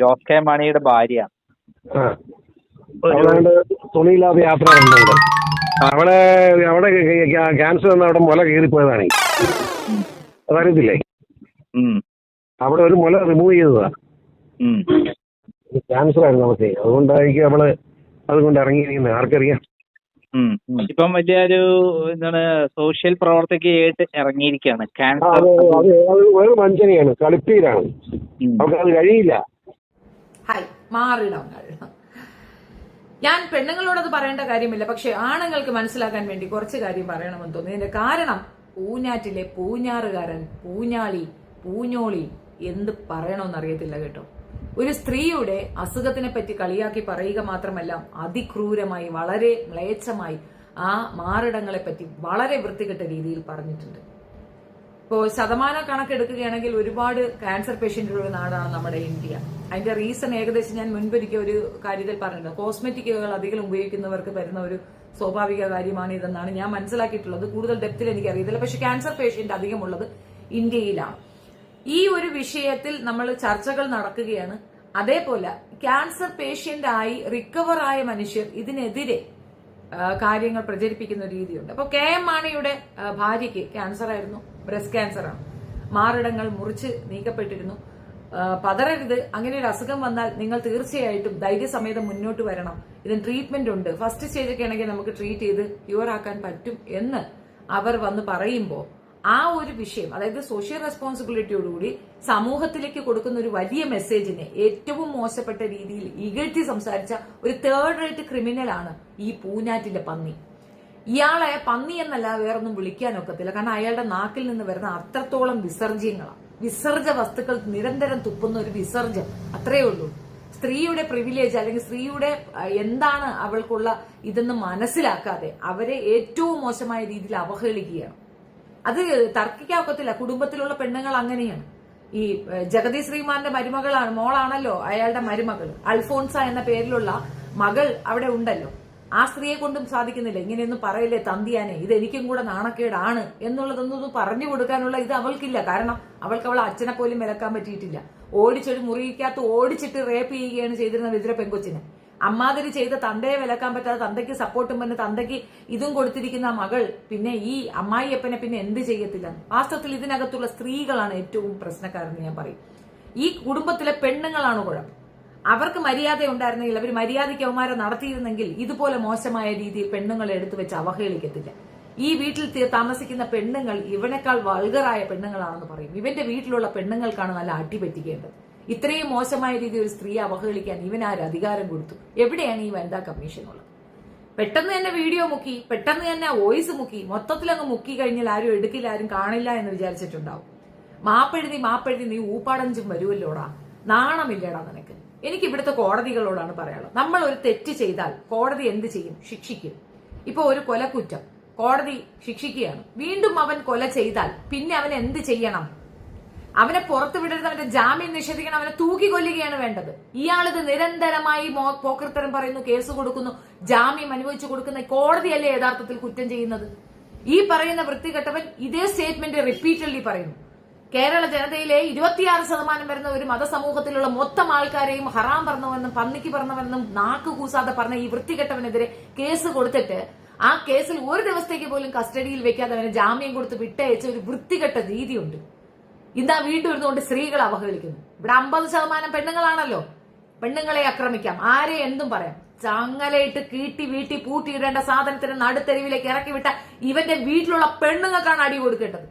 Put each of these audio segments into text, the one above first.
Jose K മണിയുടെ ഭാര്യയാണ് തുണിയില്ലാതെ യാത്ര അവിടെ അവിടെ ക്യാൻസർ വന്ന അവിടെ മുല കീറിപ്പോയതാണ്. അതറിയത്തില്ലേ? അവിടെ ഒരു മുല റിമൂവ് ചെയ്തതാ. ക്യാൻസർ ആയിരുന്നു അവർക്ക് അതുകൊണ്ടായിരിക്കും അവൾ അതുകൊണ്ട് ഇറങ്ങിയിരിക്കുന്നത് ആർക്കറിയാം. ഇപ്പം വലിയൊരു എന്താണ് സോഷ്യൽ പ്രവർത്തകയായിട്ട് ഇറങ്ങിയിരിക്കുകയാണ്. ക്യാൻസർ അത് അത്. വഞ്ചനയാണ് കളിപ്പീരാണ്. അവർക്ക് അത് കഴിയില്ല. ഹായ് മാറിടങ്ങൾ. ഞാൻ പെണ്ണുങ്ങളോടത് പറയേണ്ട കാര്യമില്ല പക്ഷെ ആണുങ്ങൾക്ക് മനസ്സിലാക്കാൻ വേണ്ടി കുറച്ച് കാര്യം പറയണമെന്ന് തോന്നി. ഇതിന്റെ കാരണം പൂഞ്ഞാറ്റിലെ പൂഞ്ഞാറുകാരൻ പൂഞ്ഞാളി പൂഞ്ഞോളി എന്ത് പറയണമെന്ന് അറിയത്തില്ല കേട്ടോ. ഒരു സ്ത്രീയുടെ അസുഖത്തിനെ പറ്റി കളിയാക്കി പറയുക മാത്രമല്ല അതിക്രൂരമായി വളരെ മ്ലേച്ഛമായി ആ മാറിടങ്ങളെ പറ്റി വളരെ വൃത്തികെട്ട രീതിയിൽ പറഞ്ഞിട്ടുണ്ട്. ഇപ്പോൾ ശതമാന കണക്കെടുക്കുകയാണെങ്കിൽ ഒരുപാട് ക്യാൻസർ പേഷ്യന്റുള്ള നാടാണ് നമ്മുടെ ഇന്ത്യ. അതിന്റെ റീസൺ ഏകദേശം ഞാൻ മുൻപൊരിക്കൽ ഒരു കാര്യത്തിൽ പറഞ്ഞിട്ടുണ്ട്. കോസ്മെറ്റിക്കുകൾ അധികം ഉപയോഗിക്കുന്നവർക്ക് വരുന്ന ഒരു സ്വാഭാവിക കാര്യമാണ് ഇതെന്നാണ് ഞാൻ മനസ്സിലാക്കിയിട്ടുള്ളത്. കൂടുതൽ ഡെപ്തിൽ എനിക്ക് അറിയത്തില്ല പക്ഷെ ക്യാൻസർ പേഷ്യന്റ് അധികമുള്ളത് ഇന്ത്യയിലാണ്. ഈ ഒരു വിഷയത്തിൽ നമ്മൾ ചർച്ചകൾ നടക്കുകയാണ്. അതേപോലെ ക്യാൻസർ പേഷ്യന്റ് ആയി റിക്കവർ ആയ മനുഷ്യർ ഇതിനെതിരെ കാര്യങ്ങൾ പ്രചരിപ്പിക്കുന്ന രീതിയുണ്ട്. അപ്പോൾ കെ എം മാണിയുടെ ഭാര്യയ്ക്ക് ക്യാൻസർ ആയിരുന്നു. ബ്രസ്റ്റ് ക്യാൻസറാണ്. മാറിടങ്ങൾ മുറിച്ച് നീക്കപ്പെട്ടിരുന്നു. പതറരുത്. അങ്ങനെ ഒരു അസുഖം വന്നാൽ നിങ്ങൾ തീർച്ചയായിട്ടും ധൈര്യസമേതം മുന്നോട്ട് വരണം. ഇതിന് ട്രീറ്റ്മെന്റ് ഉണ്ട്. ഫസ്റ്റ് സ്റ്റേജ് ഒക്കെ ആണെങ്കിൽ നമുക്ക് ട്രീറ്റ് ചെയ്ത് ക്യൂർ ആക്കാൻ പറ്റും എന്ന് അവർ വന്ന് പറയുമ്പോൾ ആ ഒരു വിഷയം അതായത് സോഷ്യൽ റെസ്പോൺസിബിലിറ്റിയോടുകൂടി സമൂഹത്തിലേക്ക് കൊടുക്കുന്ന ഒരു വലിയ മെസ്സേജിനെ ഏറ്റവും മോശപ്പെട്ട രീതിയിൽ ഇകഴ്ത്തി സംസാരിച്ച ഒരു തേർഡ് റേറ്റ് ക്രിമിനലാണ് ഈ പൂഞ്ഞാറ്റിന്റെ പന്നി. ഇയാളെ പന്നി എന്നല്ല വേറൊന്നും വിളിക്കാൻ വിളിക്കാനൊക്കത്തില്ല. കാരണം അയാളുടെ നാക്കിൽ നിന്ന് വരുന്ന അത്രത്തോളം വിസർജ്യങ്ങളാണ്. വിസർജ വസ്തുക്കൾ നിരന്തരം തുപ്പുന്ന ഒരു വിസർജം അത്രയേ ഉള്ളൂ. സ്ത്രീയുടെ പ്രിവിലേജ് അല്ലെങ്കിൽ സ്ത്രീയുടെ എന്താണ് അവൾക്കുള്ള ഇതെന്ന് മനസ്സിലാക്കാതെ അവരെ ഏറ്റവും മോശമായ രീതിയിൽ അവഹേളിക്കുകയാണ്. അത് തർക്കിക്കാക്കത്തില്ല കുടുംബത്തിലുള്ള പെണ്ണുങ്ങൾ അങ്ങനെയാണ്. ഈ ജഗതി ശ്രീമാന്റെ മരുമകളാണ് മോളാണല്ലോ അയാളുടെ മരുമകൾ. അൽഫോൺസ എന്ന പേരിലുള്ള മകൾ അവിടെ ഉണ്ടല്ലോ. ആ സ്ത്രീയെ കൊണ്ടും സാധിക്കുന്നില്ല. ഇങ്ങനെയൊന്നും പറയില്ലേ തന്തിയാനെ? ഇത് എനിക്കും കൂടെ നാണക്കേടാണ് എന്നുള്ളതൊന്നും പറഞ്ഞു കൊടുക്കാനുള്ള ഇത് അവൾക്കില്ല. കാരണം അവൾക്ക് അവളെ അച്ഛനെ പോലും വിലക്കാൻ പറ്റിയിട്ടില്ല. ഓടിച്ചൊരു മുറിക്കകത്ത് ഓടിച്ചിട്ട് റേപ്പ് ചെയ്യുകയാണ് ചെയ്തിരുന്ന വിദ്ര പെങ്കൊച്ചിനെ. അമ്മാതിരി ചെയ്ത തന്തയെ വിലക്കാൻ പറ്റാതെ തന്തയ്ക്ക് സപ്പോർട്ടും പറഞ്ഞ് തന്തയ്ക്ക് ഇതും കൊടുത്തിരിക്കുന്ന മകൾ പിന്നെ ഈ അമ്മായിയപ്പനെ പിന്നെ എന്ത് ചെയ്യത്തില്ല? വാസ്തവത്തിൽ ഇതിനകത്തുള്ള സ്ത്രീകളാണ് ഏറ്റവും പ്രശ്നക്കാരെന്ന് ഞാൻ പറയും. ഈ കുടുംബത്തിലെ പെണ്ണുങ്ങളാണ് കുഴപ്പം. അവർക്ക് മര്യാദ ഉണ്ടായിരുന്നെങ്കിൽ അവർ മര്യാദയ്ക്ക് അവന്മാരെ നടത്തിയിരുന്നെങ്കിൽ ഇതുപോലെ മോശമായ രീതിയിൽ പെണ്ണുങ്ങളെ എടുത്തു വെച്ച് അവഹേളിക്കത്തില്ല. ഈ വീട്ടിൽ താമസിക്കുന്ന പെണ്ണുങ്ങൾ ഇവനേക്കാൾ വൾഗറായ പെണ്ണുങ്ങളാണെന്ന് പറയും. ഇവന്റെ വീട്ടിലുള്ള പെണ്ണുങ്ങൾക്കാണ് നല്ല അടി പറ്റിക്കേണ്ടത്. ഇത്രയും മോശമായ രീതിയിൽ ഒരു സ്ത്രീയെ അവഹേളിക്കാൻ ഇവൻ ആര് അധികാരം കൊടുത്തു? എവിടെയാണ് ഈ വനിതാ കമ്മീഷൻ ഉള്ളത് പെട്ടെന്ന് തന്നെ വീഡിയോ മുക്കി പെട്ടെന്ന് തന്നെ വോയിസ് മുക്കി മൊത്തത്തിൽ അങ്ങ് മുക്കി കഴിഞ്ഞാൽ ആരും എടുക്കില്ല ആരും കാണില്ല എന്ന് വിചാരിച്ചിട്ടുണ്ടാവും. മാപ്പെഴുതി മാപ്പെഴുതി നീ ഊപ്പാടഞ്ചും വരുമല്ലോടാ നാണമില്ലടാ നിനക്ക്. എനിക്ക് ഇവിടുത്തെ കോടതികളോടാണ് പറയാനുള്ളത്. നമ്മൾ ഒരു തെറ്റ് ചെയ്താൽ കോടതി എന്ത് ചെയ്യും? ശിക്ഷിക്കും. ഇപ്പൊ ഒരു കൊലക്കുറ്റം. കോടതി ശിക്ഷിക്കുകയാണ്. വീണ്ടും അവൻ കൊല ചെയ്താൽ പിന്നെ അവൻ എന്ത് ചെയ്യണം? അവനെ പുറത്തു വിടരുത് അവന്റെ ജാമ്യം നിഷേധിക്കണം അവനെ തൂക്കി കൊല്ലുകയാണ് വേണ്ടത്. ഇയാളിത് നിരന്തരമായി പോക്കർത്തരം പറയുന്നു കേസ് കൊടുക്കുന്നു ജാമ്യം അനുവദിച്ചു കൊടുക്കുന്ന കോടതിയല്ലേ യഥാർത്ഥത്തിൽ കുറ്റം ചെയ്യുന്നത്? ഈ പറയുന്ന വൃത്തികെട്ടവൻ ഇതേ സ്റ്റേറ്റ്മെന്റ് റിപ്പീറ്റഡ്ലി പറയുന്നു. കേരള ജനതയിലെ ഇരുപത്തിയാറ് ശതമാനം വരുന്ന ഒരു മതസമൂഹത്തിലുള്ള മൊത്തം ആൾക്കാരെയും ഹറാം പറഞ്ഞവെന്നും പന്നിക്ക് പറഞ്ഞവെന്നും നാക്ക് കൂസാതെ പറഞ്ഞ ഈ വൃത്തികെട്ടവനെതിരെ കേസ് കൊടുത്തിട്ട് ആ കേസിൽ ഒരു ദിവസത്തേക്ക് പോലും കസ്റ്റഡിയിൽ വെക്കാതെ അവനെ ജാമ്യം കൊടുത്ത് വിട്ടയച്ച ഒരു വൃത്തികെട്ട രീതിയുണ്ട്. ഇതാ വീണ്ടും ഇരുന്നുകൊണ്ട് സ്ത്രീകളെ അവഹേളിക്കുന്നു. ഇവിടെ അമ്പത് ശതമാനം പെണ്ണുങ്ങളാണല്ലോ. പെണ്ണുങ്ങളെ ആക്രമിക്കാം. ആരെ എന്തും പറയാം. ചങ്ങലയിട്ട് കീട്ടി വീട്ടി പൂട്ടിയിടേണ്ട സാധനത്തിന് നടുത്തെരുവിലേക്ക് ഇറക്കി വിട്ട ഇവന്റെ വീട്ടിലുള്ള പെണ്ണുങ്ങൾക്കാണ് അടി കൊടുക്കേണ്ടത്.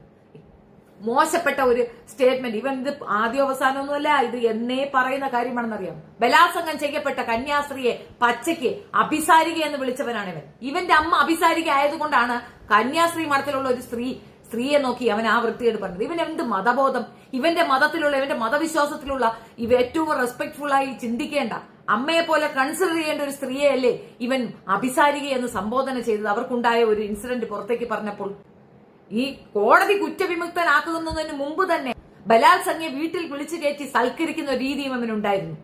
മോശപ്പെട്ട ഒരു സ്റ്റേറ്റ്മെന്റ്. ഇവൻ ഇത് ആദ്യാവസാനമൊന്നുമല്ല ഇത് എന്നേ പറയുന്ന കാര്യമാണെന്നറിയാം. ബലാസംഗം ചെയ്യപ്പെട്ട കന്യാസ്ത്രീയെ പച്ചയ്ക്ക് അഭിസാരിക എന്ന് വിളിച്ചവനാണ് ഇവൻ ഇവന്റെ അമ്മ അഭിസാരിക ആയതുകൊണ്ടാണ് കന്യാസ്ത്രീ മഠത്തിലുള്ള ഒരു സ്ത്രീ സ്ത്രീയെ നോക്കി അവൻ ആ വൃത്തിയോട് പറഞ്ഞത്. ഇവൻ എന്ത് മതബോധം? ഇവന്റെ മതത്തിലുള്ള ഇവന്റെ മതവിശ്വാസത്തിലുള്ള ഇവ ഏറ്റവും റെസ്പെക്ട്ഫുൾ ആയി ചിന്തിക്കേണ്ട അമ്മയെ പോലെ കൺസിഡർ ചെയ്യേണ്ട ഒരു സ്ത്രീയെ അല്ലേ ഇവൻ അഭിസാരിക എന്ന് സംബോധന ചെയ്തത്? അവർക്കുണ്ടായ ഒരു ഇൻസിഡന്റ് പുറത്തേക്ക് പറഞ്ഞപ്പോൾ ഈ കോടതി കുറ്റവിമുക്തനാക്കുന്നതിന് മുമ്പ് തന്നെ ബലാത്സംഗെ വീട്ടിൽ വിളിച്ചു കയറ്റി സൽക്കരിക്കുന്ന രീതിയും അവനുണ്ടായിരുന്നു.